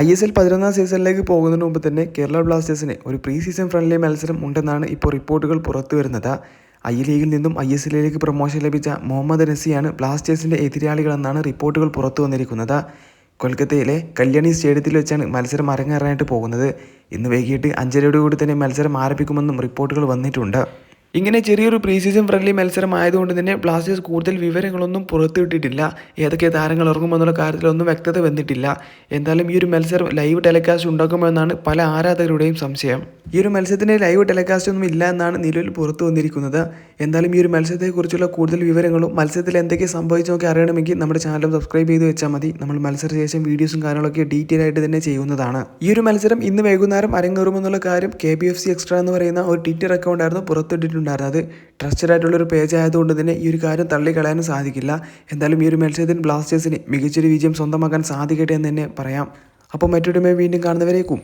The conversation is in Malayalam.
ഐ എസ് എൽ പതിനൊന്നാം സീസണിലേക്ക് പോകുന്നതിന് മുമ്പ് തന്നെ കേരള ബ്ലാസ്റ്റേഴ്സിന് ഒരു പ്രീ സീസൺ ഫ്രണ്ട്ലി മത്സരം ഉണ്ടെന്നാണ് ഇപ്പോൾ റിപ്പോർട്ടുകൾ പുറത്തു വരുന്നത്. ഐ ലീഗിൽ നിന്നും ഐ എസ് എല്ലിലേക്ക് പ്രൊമോഷൻ ലഭിച്ച മുഹമ്മദ് നസിയാണ് ബ്ലാസ്റ്റേഴ്സിന്റെ എതിരാളികളെന്നാണ് റിപ്പോർട്ടുകൾ പുറത്തു വന്നിരിക്കുന്നത്. കൊൽക്കത്തയിലെ കല്യാണി സ്റ്റേഡിയത്തിൽ വെച്ചാണ് മത്സരം അരങ്ങേറാനായിട്ട് പോകുന്നത്. ഇന്ന് വൈകിട്ട് അഞ്ചരയോടുകൂടി തന്നെ മത്സരം ആരംഭിക്കുമെന്നും റിപ്പോർട്ടുകൾ വന്നിട്ടുണ്ട്. ഇങ്ങനെ ചെറിയൊരു പ്രീ സീസൺ ഫ്രണ്ട്ലി മത്സരം ആയതുകൊണ്ട് തന്നെ ബ്ലാസ്റ്റേഴ്സ് കൂടുതൽ വിവരങ്ങളൊന്നും പുറത്തുവിട്ടിട്ടില്ല. ഏതൊക്കെ താരങ്ങൾ ഇറങ്ങുമെന്നുള്ള കാര്യത്തിലൊന്നും വ്യക്തത വന്നിട്ടില്ല. എന്തായാലും ഈ ഒരു മത്സരം ലൈവ് ടെലികാസ്റ്റ് ഉണ്ടാക്കുമെന്നാണ് പല ആരാധകരുടെയും സംശയം. ഈ ഒരു മത്സരത്തിന് ലൈവ് ടെലികാസ്റ്റ് ഒന്നും ഇല്ല എന്നാണ് നിലവിൽ പുറത്തു വന്നിരിക്കുന്നത്. എന്തായാലും ഈ ഒരു മത്സരത്തെക്കുറിച്ചുള്ള കൂടുതൽ വിവരങ്ങളും മത്സരത്തിൽ എന്തൊക്കെ സംഭവിച്ചൊക്കെ അറിയണമെങ്കിൽ നമ്മുടെ ചാനലും സബ്സ്ക്രൈബ് ചെയ്ത് വെച്ചാൽ മതി. നമ്മൾ മത്സര ശേഷം വീഡിയോസും കാര്യങ്ങളൊക്കെ ഡീറ്റെയിൽ ആയിട്ട് തന്നെ ചെയ്യുന്നതാണ്. ഈ ഒരു മത്സരം ഇന്ന് വൈകുന്നേരം അരങ്ങേറുമെന്നുള്ള കാര്യം കെ എക്സ്ട്രാ എന്ന് പറയുന്ന ഒരു ട്വിറ്റർ അക്കൗണ്ടായിരുന്നു പുറത്തിട്ടിട്ടുണ്ടായിരുന്നത് ട്രസ്റ്റഡ് ആയിട്ടുള്ള ഒരു പേജ് ആയതുകൊണ്ട് തന്നെ ഈ ഒരു കാര്യം തള്ളിക്കളയാനും സാധിക്കില്ല. എന്തായാലും ഈ ഒരു മത്സരത്തിന് ബ്ലാസ്റ്റേഴ്സിന് മികച്ചൊരു വിജയം സ്വന്തമാക്കാൻ സാധിക്കട്ടെ എന്ന് തന്നെ പറയാം. അപ്പോൾ മറ്റൊരു വീണ്ടും കാണുന്നവരേക്കും